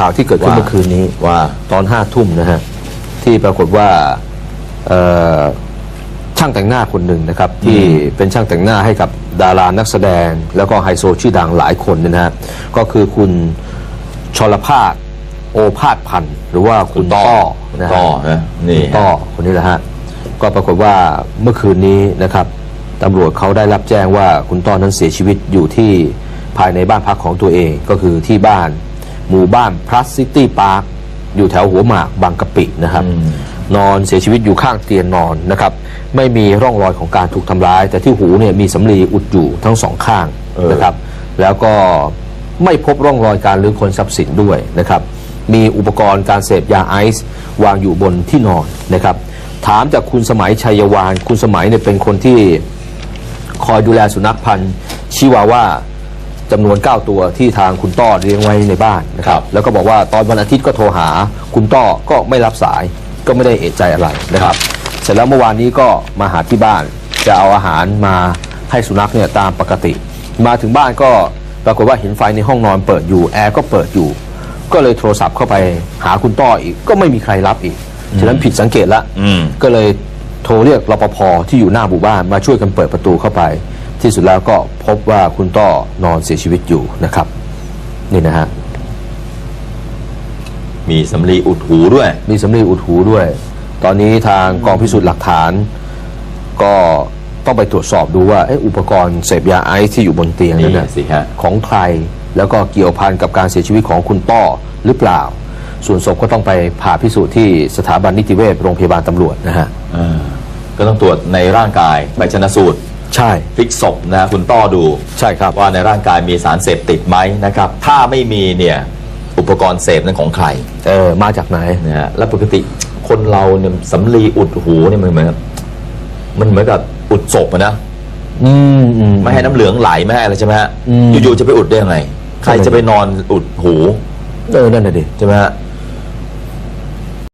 ข่าวที่เกิดขึ้นว่าเมื่อคืนนี้ว่าตอนห้าทุ่มนะฮะที่ปรากฏว่าเอ่อช่างแต่งหน้าคนหนึ่งนะครับ ที่เป็นช่างแต่งหน้าให้กับดารานักแสดง แล้วก็ไฮโซชื่อดังหลายคนเนี่ยนะฮะก็คือคุณชลภาสโอภาสพันธ์หรือว่าคุณต้อต้อนะฮะต้อนะนี่คุณต้อคนนี้แหละฮะก็ปรากฏว่าเมื่อคืนนี้นะครับตำรวจเขาได้รับแจ้งว่าคุณต้อนั้นเสียชีวิตอยู่ที่ภายในบ้านพักของตัวเองก็คือที่บ้าน หมู่บ้านพลัสซิตี้พาร์คอยู่แถวหัวหมากบางกะปินะครับ นอนเสียชีวิตอยู่ข้างเตียงนอนนะครับไม่มีร่องรอยของการถูกทำร้าย แต่ที่หูเนี่ยมีสำลีอุดอยู่ทั้งสองข้างเออนะครับ แล้วก็ไม่พบร่องรอยการลื้อค้นทรัพย์สินด้วยนะครับ มีอุปกรณ์การเสพยาไอซ์วางอยู่บนที่นอนนะครับ ถามจากคุณสมัยชัยวาน คุณสมัยเนี่ยเป็นคนที่คอยดูแลสุนัขพันธุ์ชิวาว่า จำนวน 9 ตัวที่ทางคุณต้อเลี้ยงไว้ในบ้านนะครับแล้วก็บอกว่าตอนวันอาทิตย์ก็โทรหาคุณต้อก็ไม่รับสายก็ไม่ได้เอะใจอะไรนะครับ เสร็จแล้วเมื่อวานนี้ก็มาหาที่บ้าน จะเอาอาหารมาให้สุนัขเนี่ยตามปกติ มาถึงบ้านก็ปรากฏว่าเห็นไฟในห้องนอนเปิดอยู่แอร์ก็เปิดอยู่ ก็เลยโทรศัพท์เข้าไปหาคุณต้ออีก ก็ไม่มีใครรับอีกฉะนั้นผิดสังเกตละอืมก็เลยโทรเรียกรปภที่อยู่หน้าหมู่บ้านมาช่วยกันเปิดประตูเข้าไป ที่สุดแล้วก็พบว่าคุณต้อนอนเสียชีวิตอยู่นะครับ นี่นะฮะมีสำลีอุดหูด้วย มีสำลีอุดหูด้วย ตอนนี้ทางกองพิสูจน์หลักฐาน ก็ต้องไปตรวจสอบดูว่าเอ๊ะอุปกรณ์เสพยาไอซ์ที่อยู่บนเตียงนั้นนี่น่ะสิฮะของใครแล้วก็เกี่ยวพันกับการเสียชีวิตของคุณต้อหรือเปล่า ส่วนศพก็ต้องไปผ่าพิสูจน์ที่สถาบันนิติเวชโรงพยาบาลตำรวจนะฮะอ่าก็ต้องตรวจในร่างกายไปชนสูตร ใช่ พลิกศพนะคุณต้อดูใช่ครับ ว่าในร่างกายมีสารเสพติดไหมนะครับ ถ้าไม่มีเนี่ยอุปกรณ์เสพนั้นของใครเออมาจากไหน นะฮะแล้วปกติคนเราเนี่ยสำลีอุดหูเนี่ยมันเหมือนกับมันเหมือนกับอุดศพอะนะ อืมอืม ไม่ให้น้ำเหลืองไหลไม่ให้อะไรใช่ไหมฮะอืม อยู่ๆจะไปอุดได้ยังไง ใครจะไปนอนอุดหู เออนั่นน่ะดิ ใช่ไหมฮะ